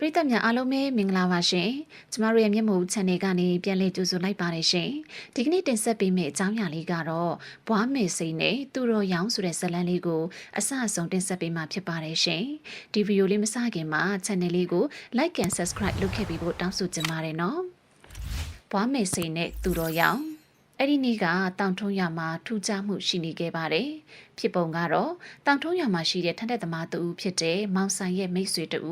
ပရိသတ်များအားလုံးပဲမင်္ဂလာပါရှင်ကျမတို့ရဲ့မျက်မှောက် channel ကနေပြန်လည်ကြိုဆိုလိုက်ပါတယ်ရှင်ဒီကနေ့တင်ဆက်ပေးမယ့်အကြောင်းအရာလေးကတော့ဘွားမေစိန်နဲ့သူတော်ရောင်ဆိုတဲ့ဇာတ်လမ်းလေးကိုအစအဆုံးတင်ဆက်ပေးမှာဖြစ်ပါတယ်ရှင်ဒီဗီဒီယိုလေးမစခင်မှာ channel လေးကို like and subscribe လုပ်ခဲ့ပြီးဖို့တောင်းဆိုချင်ပါတယ်နော်ဘွားမေစိန်နဲ့သူတော်ရောင် အဲ့ဒီနေ့ကတောင်ထုံးရမှာထူးခြားမှုရှိနေခဲ့ပါတယ်။ဖြစ်ပုံကတော့တောင်ထုံးရမှာရှိတဲ့ထက်တဲ့သမားတူဖြစ်တဲ့မောင်ဆိုင်ရဲ့မိတ်ဆွေတူ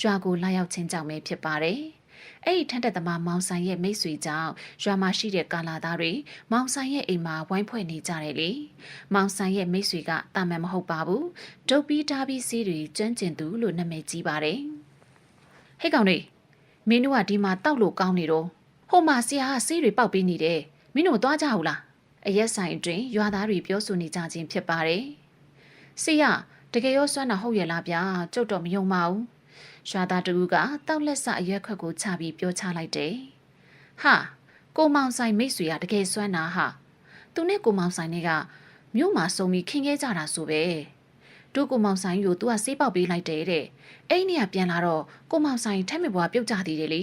ရွာကိုလာရောက်ချင်းကြောင့်ပဲဖြစ်ပါတယ်။အဲ့ဒီထက်တဲ့သမားမောင်ဆိုင်ရဲ့မိတ်ဆွေကြောင့်ရွာမှာရှိတဲ့ကာလာသားတွေမောင်ဆိုင်ရဲ့အိမ်မှာဝိုင်းဖွဲ့နေကြတယ်လေ။မောင်ဆိုင်ရဲ့မိတ်ဆွေကတာမန်မဟုတ်ပါဘူး။ဒုတ်ပီးတားပီးစီးတွေကျွမ်းကျင်သူလို့နာမည်ကြီးပါတယ်။ဟဲ့ကောင်တွေမင်းတို့ကဒီမှာတောက်လို့ကောင်းနေတော့ဟိုမှာဆရာကဆေးတွေပောက်ပေးနေတယ်။ မင်းတို့သွားကြဟုတ်လားအရက်ဆိုင်အတွင်းရွာသားတွေပြောဆိုနေကြခြင်းဖြစ်ပါတယ်ဆေးရတကယ်ရောစွမ်းတာဟုတ်ရဲ့လားဗျာကျုပ်တော့မယုံပါဘူးရွာသားတူကတောက်လက်ဆအရက်ခွက်ကိုချပြီးပြောချလိုက်တယ်ဟာကိုမောင်ဆိုင်မိတ်ဆွေကတကယ်စွမ်းတာဟာသူနဲ့ကိုမောင်ဆိုင်တွေကမြို့မှာစုံပြီးခင်ခဲ့ကြတာဆိုပဲ တို့ကိုမောင်ဆိုင်ကိုသူကဆေးပေါက်ပေးလိုက်တယ်တဲ့အဲ့ဒီကပြန်လာတော့ကိုမောင်ဆိုင်ထက်မြပွားပြုတ်ကြသေးတယ်လေ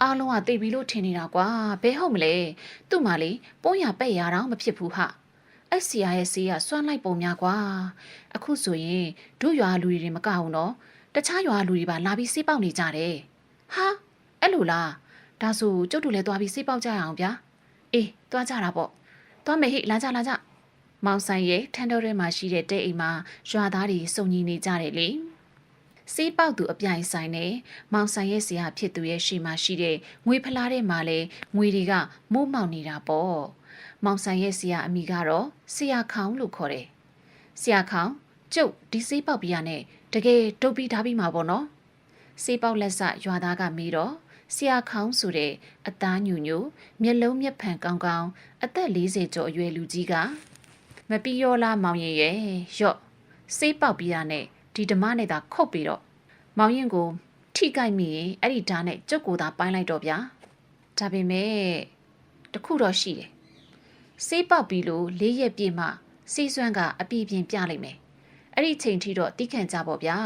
အားလုံးကတိတ်ပြီးလို့ထင်နေတာကွာဘယ်ဟုတ်မလဲသူ့မှာလေပုံရပက်ရတော့မဖြစ်ဘူးဟာအဲ့စီယာရဲ့ဆေးကစွန့်လိုက်ပုံများကွာအခုဆိုရင်တို့ရွာလူတွေမကအောင်တော့တခြားရွာလူတွေပါလာပြီးဆေးပေါက်နေကြတယ်ဟာအဲ့လိုလားဒါဆိုကျုပ်တို့လည်းသွားပြီးဆေးပေါက်ကြရအောင်ဗျာအေးသွားကြတာပေါ့သွားမယ်ဟိလာကြလာကြ မောင်ဆိုင်ရဲ့ထန်တော်ထဲမှာရှိတဲ့တဲ့အိမ်မှာရွာသားတွေစုံညီနေကြတယ်လေစေးပေါက်သူအပြိုင်ဆိုင်နဲ့မောင်ဆိုင်ရဲ့ဆရာဖြစ်သူရဲ့ရှေ့မှာရှိတဲ့ငွေဖလားထဲမှာလဲငွေတွေကမိုးမောင်နေတာပေါ့မောင်ဆိုင်ရဲ့ဆရာအမိကတော့ဆရာခေါင်လို့ခေါ်တယ်ဆရာခေါင်ကျုပ်ဒီစေးပေါက်ပြရနဲ့တကယ်ဒုတ်ပြီးထားပြီးမှာပေါ့နော်စေးပေါက်လက်စရွာသားကမေးတော့ဆရာခေါင်းဆိုတဲ့အသားညူညူမျက်လုံးမျက်ဖန်ကောင်းကောင်းအသက်40ကျော်အရွယ်လူကြီးက မပီယောလားမောင်ရင်ရဲ့ရော့စေးပေါက်ပြရနဲ့ဒီဓမ္မနဲ့သာခုတ်ပြီးတော့မောင်ရင်ကို ထိကြိုက်မိရင်အဲ့ဒီဓာတ်နဲ့ကြုတ်ကိုသာပိုင်းလိုက်တော့ဗျာဒါပေမဲ့တခုတော့ရှိတယ်စေးပေါက်ပြီးလို့လေးရက်ပြည့်မှစီးစွမ်းကအပြည့်ပြင်းပြလိုက်မယ်အဲ့ဒီချိန်ထိတော့တိခန့်ကြပေါ့ဗျာ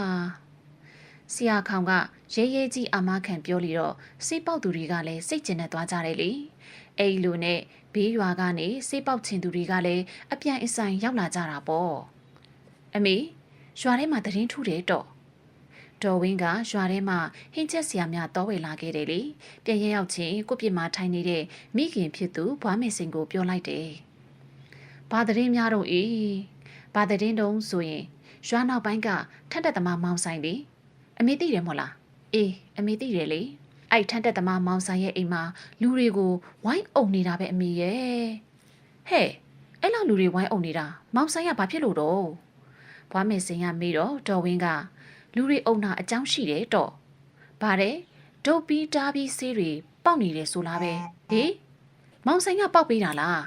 ဆရာခေါင်ကရဲရဲကြီးအာမခံပြောလီတော့စေးပေါက်သူတွေကလည်းစိတ်ကျဉ်နဲ့သွားကြတယ်လေ အဲ့လိုနဲ့ဘေးရွာကနေစေးပေါက်ချင်သူတွေကလည်းအပြန်အဆိုင်ရောက်လာကြတာပေါ့အမေရွာထဲမှာတရင်ထူတယ်တော့ဒေါ်ဝင်းကရွာထဲမှာဟင်းချက်ဆရာများတောဝယ်လာခဲ့တယ်လေပြန်ရရောက်ချင်းကိုပြစ်မှာထိုင်နေတဲ့မိခင်ဖြစ်သူဘွားမေစင်ကိုပြောလိုက်တယ်ဘာတရင်များတော့အေးဘာတရင်တုံးဆိုရင်ရွာနောက်ပိုင်းကထက်တက်သမားမောင်ဆိုင်လေအမေသိတယ်မို့လားအေးအမေသိတယ်လေ အဲ့ထက်တက်သမားမောင်ဆိုင်ရဲ့အိမ်မှာလူတွေကိုဝိုင်းအုံနေတာပဲအမေရဲ့ဟဲ့အဲ့လောက်လူတွေဝိုင်းအုံနေတာမောင်ဆိုင်ကဘာဖြစ်လို့တော့ဘွားမေစင်ကမေးတော့ဒေါ်ဝင်းကလူတွေအုံနာအကြောင်းရှိတယ်တော့။ဗါတယ်ဒုတ်ပြီးတားပြီးဆေးတွေပေါက်နေတယ်ဆိုလားပဲ။ဟေးမောင်ဆိုင်ကပေါက်ပေးတာလား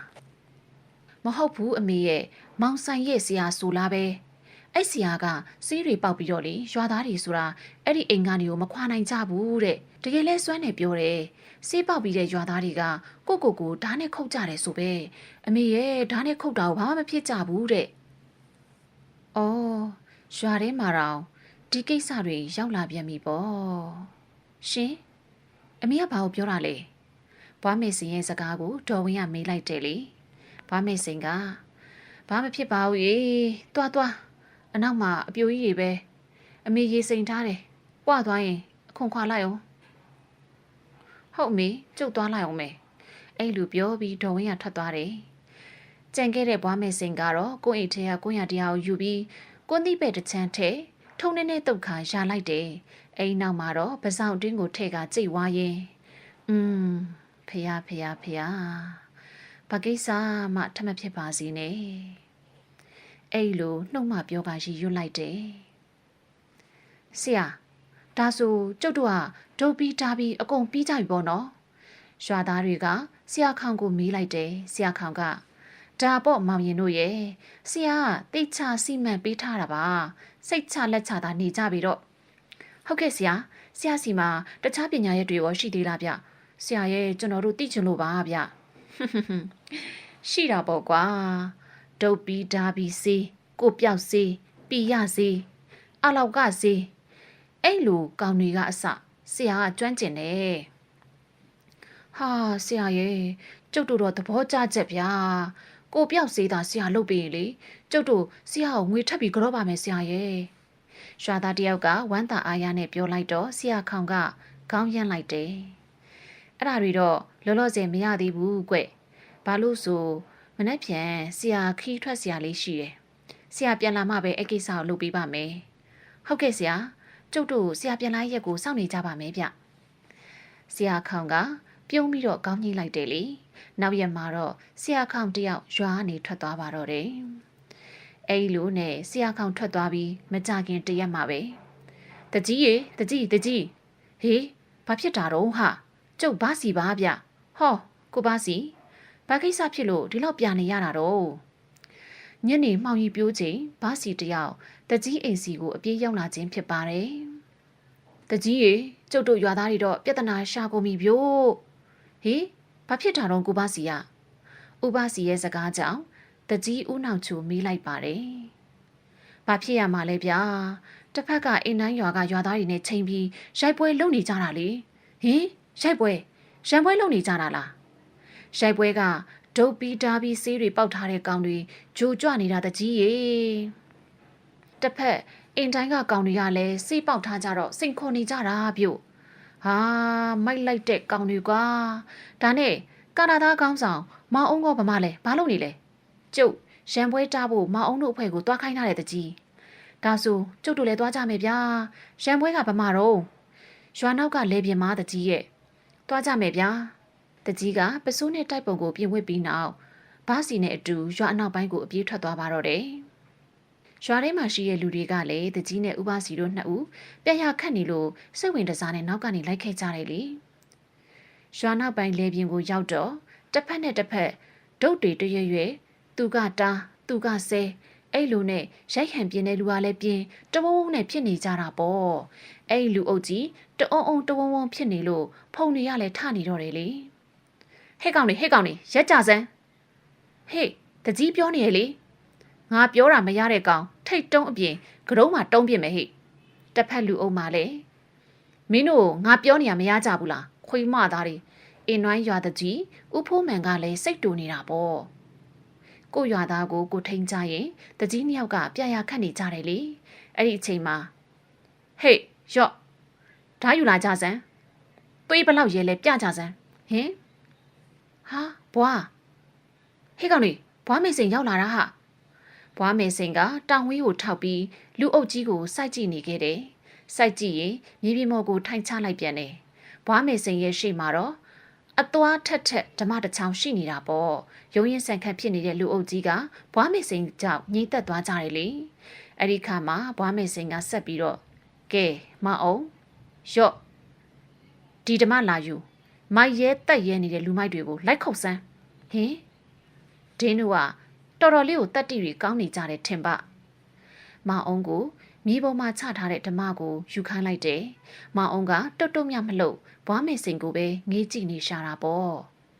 ။မဟုတ်ဘူးအမေရဲ့မောင်ဆိုင်ရဲ့ဆရာဆိုလားပဲ။ အဲ့ဆရာကဆေးတွေပေါက်ပြီးတော့လေရွာသားတွေဆိုတာအဲ့ဒီအိမ်ကနေကိုမခွာနိုင်ကြဘူးတဲ့။တကယ်လဲစွမ်းနေပြောတယ်။ဆေးပေါက်ပြီးတဲ့ရွာသားတွေကကိုကိုကိုဓာတ်နဲ့ခုတ်ကြတယ်ဆိုပဲ။အမေရဲ့ဓာတ်နဲ့ခုတ်တာဘာမှမဖြစ်ကြဘူးတဲ့။အော်ရွာထဲမှာတော့ဒီကိစ္စတွေရောက်လာပြန်ပြီပေါ့ရှင်အမေကဘာကိုပြောတာလဲဘွားမေစင်ရဲ့စကားကိုဒေါ်ဝင်းကမေးလိုက်တယ်လေဘွားမေစင်ကဘာမဖြစ်ပါဘူးရေတွားတွား အနောက်မှာအပြိုကြီးတွေပဲအမေရေစိန်ထားတယ်ပွားသွားရင်အခွန်ခွာလိုက်အောင်ဟုတ်အမေကျုပ်သွားလိုက်အောင်မေအဲ့လူပြောပြီးဒေါ်ဝင်းကထွက်သွားတယ်ကြံခဲ့တဲ့ဘွားမေစင်ကတော့ကိုယ့်အိတ်ထဲကကိုရတရားကိုယူပြီးကိုသိပဲ့တစ်ချမ်းထဲထုံနေနဲ့တုတ်ခါရလိုက်တယ်အိမ်နောက်မှာတော့ပစောင့်တင်းကိုထဲ့ကကြိတ်ဝါရင်อืมဖះဖះဖះဘာကိစ္စမှထမဖြစ်ပါစေနဲ့ အဲ့လိုနှုတ်မပြောကရည်ရွတ်လိုက်တယ်ဆရာဒါဆိုကျုပ်တို့ကဒုတ်ပြီးတားပြီးအကုန်ပြီးကြပြီပေါ့နော်ရွာသားတွေကဆရာခေါင်ကိုမေးလိုက်တယ်ဆရာခေါင်ကဒါပေါ့မောင်ရင်တို့ရဲ့ဆရာကတိတ်ချစီမံပေးထားတာပါစိတ်ချလက်ချသာနေကြပြီတော့ဟုတ်ကဲ့ဆရာဆရာစီမှာတခြားပညာရက်တွေရောရှိသေးလားဗျဆရာရဲ့ကျွန်တော်တို့သိချင်လို့ပါဗျရှိတာပေါ့ကွာ ဒုတ်ပြီးဓာပြီးစေးကိုပြောက်စေးပီရစေးအလောက်ကစေးအဲ့လိုကောင်းတွေကအစဆရာကကျွမ်းကျင်တယ်ဟာဆရာရဲ့ကျုပ်တို့တော့သဘောကျချက်ဗျာကိုပြောက်စေးတာဆရာလုပ်ပေးရင်လေကျုပ်တို့ဆရာကိုငွေထပ်ပြီးကြောပါမယ်ဆရာရဲ့ရွာသားတယောက်ကဝမ်းသာအားရနဲ့ပြောလိုက်တော့ဆရာခေါင်ကခေါင်းရမ်းလိုက်တယ်အဲ့ဒါတွေတော့လောလောဆယ်မရသေးဘူးကွဘာလို့ဆို မနေ့ပြန်ဆရာခီးထွက်ဆရာလေးရှိတယ်ဆရာပြန်လာမှပဲအဲ့ကိစ္စကိုလုပ်ပေးပါမယ်ဟုတ်ကဲ့ဆရာကျုပ်တို့ဆရာပြန်လာရက်ကိုစောင့်နေကြပါမယ်ဗျဆရာခေါင်ကပြုံးပြီးတော့ကောင်းကြီးလိုက်တယ်လေနောက်ရက်မှာတော့ဆရာခေါင်တယောက်ရွာကနေထွက်သွားပါတော့တယ်အဲ့လိုနဲ့ဆရာခေါင်ထွက်သွားပြီးမကြခင်တရက်မှာပဲတကြီးရေတကြီးတကြီးဟေးဘာဖြစ်တာတော့ဟာကျုပ်ဘာစီပါဗျဟောကိုဘာစီ ဘာကိစ္စဖြစ်လို့ဒီလောက်ပြန်နေရတာတော့ညနေမှောင်ရီပြိုးချိန်ဘာစီတယောက်တကြီးအိမ်စီကိုအပြေးရောက်လာခြင်းဖြစ်ပါတယ်တကြီးရေကျုပ်တို့ရွာသားတွေတော့ပြဿနာရှာကုန်ပြီဗျို့ဟေးဘာဖြစ်တာတော့ကိုဘာစီရဥပစီရဲ့စကားကြောင့်တကြီးဦးနောင်ချိုမေးလိုက်ပါတယ်ဘာဖြစ်ရမှာလဲဗျာတစ်ဖက်ကအိမ်တိုင်းရွာကရွာသားတွေနဲ့ချိန်ပြီးရိုက်ပွဲလုပ်နေကြတာလေဟင်ရိုက်ပွဲရံပွဲလုပ်နေကြတာလား ရိုက်ပွဲကဒုတ်ပီးတားပြီးဆေးတွေပောက်ထားတဲ့ကောင်တွေဂျိုကြွနေတာတကြီးရေတစ်ဖက်အင်တိုင်းကကောင်တွေကလည်းဆေးပေါက်ထားကြတော့စိန်ခေါ်နေကြတာပြုတ်ဟာမိုက်လိုက်တဲ့ကောင်တွေကွာဒါနဲ့ကာနာသားကောင်းဆောင်မအောင်ကဘာမလဲဘာလုပ်နေလဲကျုပ်ရံပွဲတားဖို့မအောင်တို့အဖွဲ့ကိုတွားခိုင်းထားတဲ့တကြီးဒါဆိုကျုပ်တို့လည်းတွားကြမယ်ဗျာရံပွဲကဘာမတော့ရွာနောက်ကလေပြင်းမားတကြီးရဲ့တွားကြမယ်ဗျာ တကြီးကပစိုးနဲ့တိုက်ပုံကိုပြင်ဝစ်ပြီးနောက်ဘားစီနဲ့အတူရွာအနောက်ပိုင်းကိုအပြေးထွက်သွားပါတော့တယ်ရွာထဲမှာရှိတဲ့လူတွေကလည်းတကြီးနဲ့ဥပစီတို့နှစ်ဦးပြရခတ်နေလို့စိတ်ဝင်တစားနဲ့နောက်ကနေလိုက်ခဲ့ကြတယ်လေရွာနောက်ပိုင်းလေပြင်းကိုရောက်တော့တစ်ဖက်နဲ့တစ်ဖက်ဒုတ်တွေတရွရွသူကတားသူကဆဲအဲ့လိုနဲ့ရိုက်ဟန်ပြင်းတဲ့လူကလည်းပြင်းတဝုံဝုံနဲ့ဖြစ်နေကြတာပေါ့အဲ့လူအုပ်ကြီးတအုံအုံတဝုံဝုံဖြစ်နေလို့ဖုန်တွေရလဲထနေတော့တယ်လေ ဟဲ့ကောင်လေးဟဲ့ကောင်လေးရက်ကြစမ်းဟေးတကြီးပြောနေရလေငါပြောတာမရတဲ့ကောင်ထိတ်တုံးအပြင်ကတုံးမှာတုံးပြစ်မယ်ဟိတစ်ဖက်လူအုပ်မှာလေမင်းတို့ငါပြောနေရမရကြဘူးလားခွေးမသားတွေအင်းနွိုင်းရွာတကြီးဥဖိုးမှန်ကလည်းစိတ်တူနေတာပေါ့ကိုရွာသားကိုကိုထိန်ကြရင်တကြီးနှစ်ယောက်ကပြရခတ်နေကြတယ်လေအဲ့ဒီအချိန်မှာဟေးရော့ဓာယူလာကြစမ်းသွေးဘလောက်ရဲလဲပြကြစမ်းဟင် ဟာဘွားဟေးကောင်လေးဘွားမေစိန်ရောက်လာတာဟာဘွားမေစိန်ကတောင်ဝေးကိုထောက်ပြီးလူအုပ်ကြီးကိုစိုက်ကြည့်နေခဲ့တယ်စိုက်ကြည့်ရင်မြေပြင်မော်ကိုထိုင်ချလိုက်ပြန်တယ်ဘွားမေစိန်ရဲ့ရှေ့မှာတော့အသွားထက်ထက်ဓမ္မတစ်ချောင်းရှိနေတာပေါ့ရုံရင်ဆန်ခတ်ဖြစ်နေတဲ့လူအုပ်ကြီးကဘွားမေစိန်ကြောင့်ညှိသက်သွားကြတယ်လေအဲ့ဒီခါမှာဘွားမေစိန်ကဆက်ပြီးတော့ကဲမအောင်ရော့ဒီဓမ္မလာယူ မိုက်ရဲတက်ရဲနေတဲ့လူမိုက်တွေကိုလိုက်ခုတ်စမ်းဟင်ဒင်းတို့ကတော်တော်လေးကိုတက်တီတွေကောင်းနေကြတယ်ထင်ပါမအောင်ကိုမြေပေါ်မှာချထားတဲ့ဓမ္မကိုယူခိုင်းလိုက်တယ်။မောင်အောင်ကတွတ်တွတ်မြမလို့ဘွားမေစင်ကိုပဲငေးကြည့်နေရှာတာပေါ့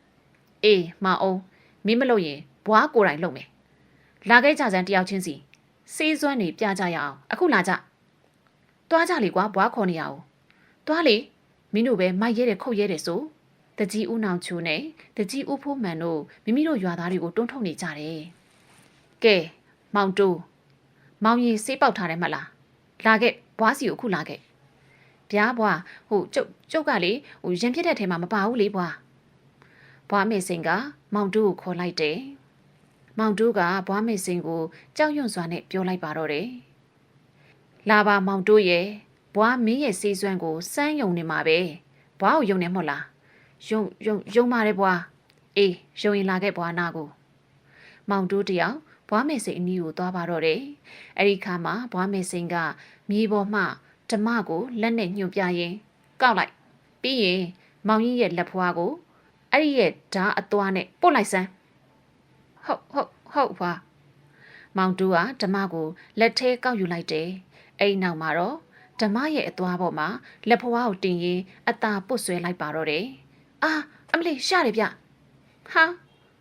။အေးမောင်အောင်မင်းမလို့ရင်ဘွားကိုယ်တိုင်လုပ်မယ်။လာခဲ့ကြစမ်းတယောက်ချင်းစီစေးစွမ်းနေပြကြရအောင်အခုလာကြ။သွားကြလေကွာဘွားခေါ်နေရအောင်။သွားလေမင်းတို့ပဲမိုက်ရဲတယ်ခုတ်ရဲတယ်ဆို။ တကြီးဦးနောင်ချိုနဲ့တကြီးဦးဖိုးမှန်တို့မိမိတို့ရွာသားတွေကိုတွန်းထုတ်နေကြတယ်။ကဲမောင်တိုးမောင်ရီစေးပေါက်ထားတယ်မလားလာခဲ့ဘွားစီကိုခုလာခဲ့ဗျာဘွားဟိုကျုပ်ကျုပ်ကလေဟိုရင်ဖြစ်တဲ့ထဲမှာမပါဘူးလေဘွားဘွားမေစင်ကမောင်တူကိုခေါ်လိုက်တယ်မောင်တူကဘွားမေစင်ကိုကြောက်ရွံ့စွာနဲ့ပြောလိုက်ပါတော့တယ်လာပါမောင်တူရဲ့ဘွားမင်းရဲ့စေးစွမ်းကိုစမ်းယုံနေမှာပဲဘွားကိုယုံနေမဟုတ်လား ယုံယုံယုံပါတယ်ဘွားအေးယုံရင်လာခဲ့ဘွားနာကိုမောင်တူတယောက်ဘွားမေစိန်အနီးကိုသွားပါတော့တယ်။အဲ့ဒီခါမှာဘွားမေစိန်ကမြေပေါ်မှဓမ္မကိုလက်နဲ့ညှို့ပြရင်းကောက်လိုက်ပြီးရင်မောင်ကြီးရဲ့လက်ဖွားကိုအဲ့ဒီရဲ့ဓာအသွားနဲ့ပုတ်လိုက်စမ်းဟုတ်ဟုတ်ဟုတ်ဘွားမောင်တူကဓမ္မကိုလက်ထဲကောက်ယူလိုက်တယ်အဲ့နောက်မှာတော့ဓမ္မရဲ့အသွားပေါ်မှာလက်ဖွားကိုတင်ရင်အตาပုတ်ဆွဲလိုက်ပါတော့တယ် အာအမလေးရှာတယ်ဗျဟာ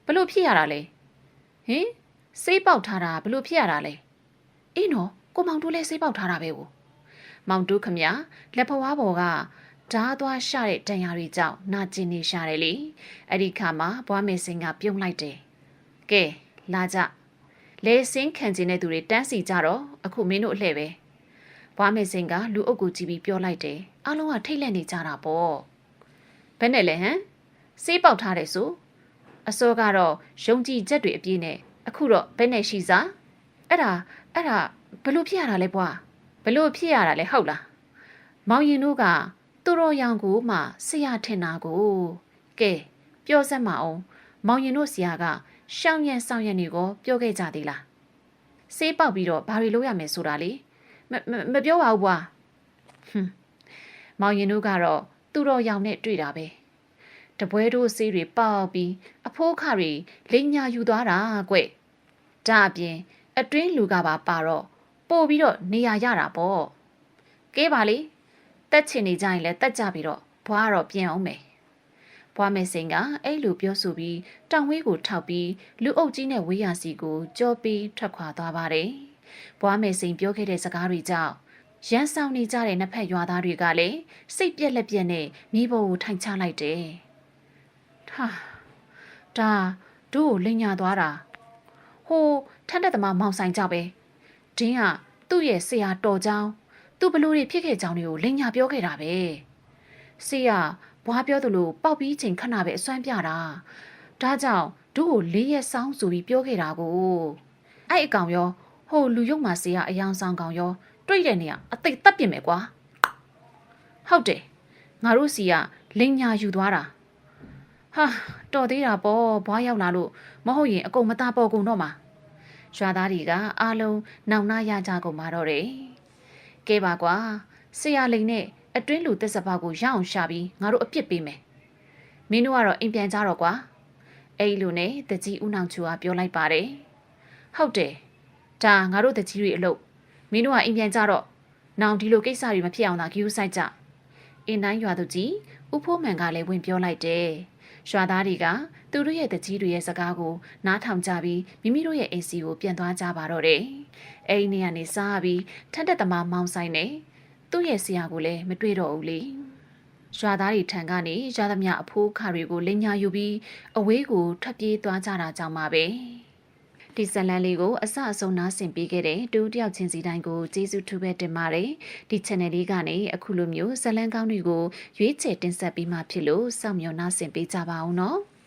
ဘလို့ဖြစ်ရတာလဲဟင်ဆေးပေါက်ထားတာဘလို့ဖြစ်ရတာလဲအေးနော်ကိုမောင်တို့လည်းဆေးပေါက်ထားတာပဲကိုမောင်တို့ခမလက်ဖွားပေါ်ကဓားသွားရှတဲ့တန်ရာတွေကြောင့်နာကျင်နေရှာတယ်လေအဲ့ဒီခါမှာဘွားမေစင်ကပြုံးလိုက်တယ်ကဲလာကြလေစင်းခံကျင်တဲ့သူတွေတန်းစီကြတော့အခုမင်းတို့အလှဲ့ပဲဘွားမေစင်ကလူအုပ်ကိုကြည့်ပြီးပြောလိုက်တယ်အားလုံးကထိတ်လန့်နေကြတာပေါ့ ဘယ်နဲ့လဲဟမ်စေးပေါက်ထားတယ်ဆိုအစောကတော့ယုံကြည်ချက်တွေအပြည့်နဲ့အခုတော့ဘယ်နဲ့ရှိစားအဲ့ဒါအဲ့ဒါဘလို့ဖြစ်ရတာလဲဘွားဘလို့ဖြစ်ရတာလဲဟုတ်လားမောင်ရင်တို့ကသူတော်ရောင်ကိုမှဆရာထင်တာကိုကဲပြောစမ်းမအောင်မောင်ရင်တို့ဆရာကရှောင်းရံဆောင်ရံတွေကိုပြောခဲ့ကြသေးလားစေးပေါက်ပြီးတော့ဘာတွေလုပ်ရမယ်ဆိုတာလေမမမပြောပါဘူးဘွားဟွန်းမောင်ရင်တို့ကတော့ သူတော်ရောင်နဲ့တွေ့တာပဲတပွဲတို့ဆေးတွေပေါက်ပြီးအဖိုးခတွေလိန်ညာယူသွားတာကွဒါအပြင် အတွင်းလူကပါပါတော့ပို့ပြီးတော့နေရရတာပေါ့ကဲပါလေတက်ချင်နေကြရင်လည်းတက်ကြပြီးတော့ဘွားကတော့ပြင်အောင်မယ်ဘွားမေစင်ကအဲ့လိုပြောဆိုပြီးတောင်ဝေးကိုထောက်ပြီးလူအုပ်ကြီးနဲ့ဝေးရစီကိုကြောပြီးထွက်ခွာသွားပါတယ်ဘွားမေစင်ပြောခဲ့တဲ့စကားတွေကြောင့် ရန်ဆောင်နေကြတဲ့နှစ်ဖက်ရွာသားတွေကလည်းစိတ်ပြက်လက်ပြက်နဲ့မိဘကိုထိုင်ချလိုက်တယ်။ဟာဒါတို့ကိုလိမ်ညာသွားတာဟိုထန်းတက်သမားမောင်ဆိုင်ကြပဲဒင်းကသူ့ရဲ့ဆရာတော်ကြောင်းသူ့ဘလို့တွေဖြစ်ခဲ့ကြောင်းတွေကိုလိမ်ညာပြောခဲ့တာပဲဆရာဘွားပြောသလိုပေါက်ပြီးချိန်ခဏပဲအစွမ်းပြတာဒါကြောင့်တို့ကိုလေးရက်ဆောင်းဆိုပြီးပြောခဲ့တာကိုအဲ့အကောင်ရောဟိုလူရုပ်မှာဆရာအယောင်ဆောင်ကောင်ရော တွေ့တဲ့နေရအသိတက်ပြင်မယ်ကွာဟုတ်တယ်ငါတို့စီကလိန်ညာယူသွားတာဟာတော်သေးတာပေါ့ဘွားရောက်လာလို့မဟုတ်ရင်အကုန်မသားပေါ်ကုန်တော့မှာရွာသားတွေကအားလုံးနောင်နာရကြကုန်มาတော့တယ်ကဲပါကွာဆရာလိန်နဲ့အတွင်းလူသက်စပါကိုရအောင်ရှာပြီးငါတို့အပြစ်ပေးမယ်မင်းတို့ကတော့အိမ်ပြန်ကြတော့ကွာအဲ့လိုနဲ့တကြီးဦးနောင်ချူကပြောလိုက်ပါတယ်ဟုတ်တယ်ဒါငါတို့တကြီးတွေအလုပ် မင်းတို့ကအိမ်ပြန်ကြတော့နောင်ဒီလိုကိစ္စတွေမဖြစ်အောင်သာဂယူးဆိုင်ကြအင်းတိုင်းရွာသူကြီးဦးဖိုးမှန်ကလည်းဝင်ပြောလိုက်တယ်ရွာသားတွေကသူတို့ရဲ့တကြီးတွေရဲ့စကားကိုနားထောင်ကြပြီးမိမိတို့ရဲ့အိမ်စီကိုပြန်သွားကြပါတော့တယ်။အိမ်နေကနေစားပြီးထက်တဲ့သမားမောင်းဆိုင်နေသူ့ရဲ့ဆရာကိုလည်းမတွေ့တော့ဘူးလေ။ရွာသားတွေထံကနေရသမျှအဖိုးခါတွေကိုလင်ညာယူပြီးအဝေးကိုထွက်ပြေးသွားကြတာကြောင့်ပါပဲ။ ဒီဇလန်လေးကိုအစအဆုံးနားဆင်ပေးခဲ့တဲ့တူတယောက်ချင်းစီတိုင်းကိုကျေးဇူးထူးပဲတင်ပါတယ်။ဒီ channel လေးကနေအခုလိုမျိုးဇလန်ကောင်းတွေကိုရွေးချယ်တင်ဆက်ပေးမှဖြစ်လို့စောင့်မျှော်နားဆင်ပေးကြပါအောင်နော်။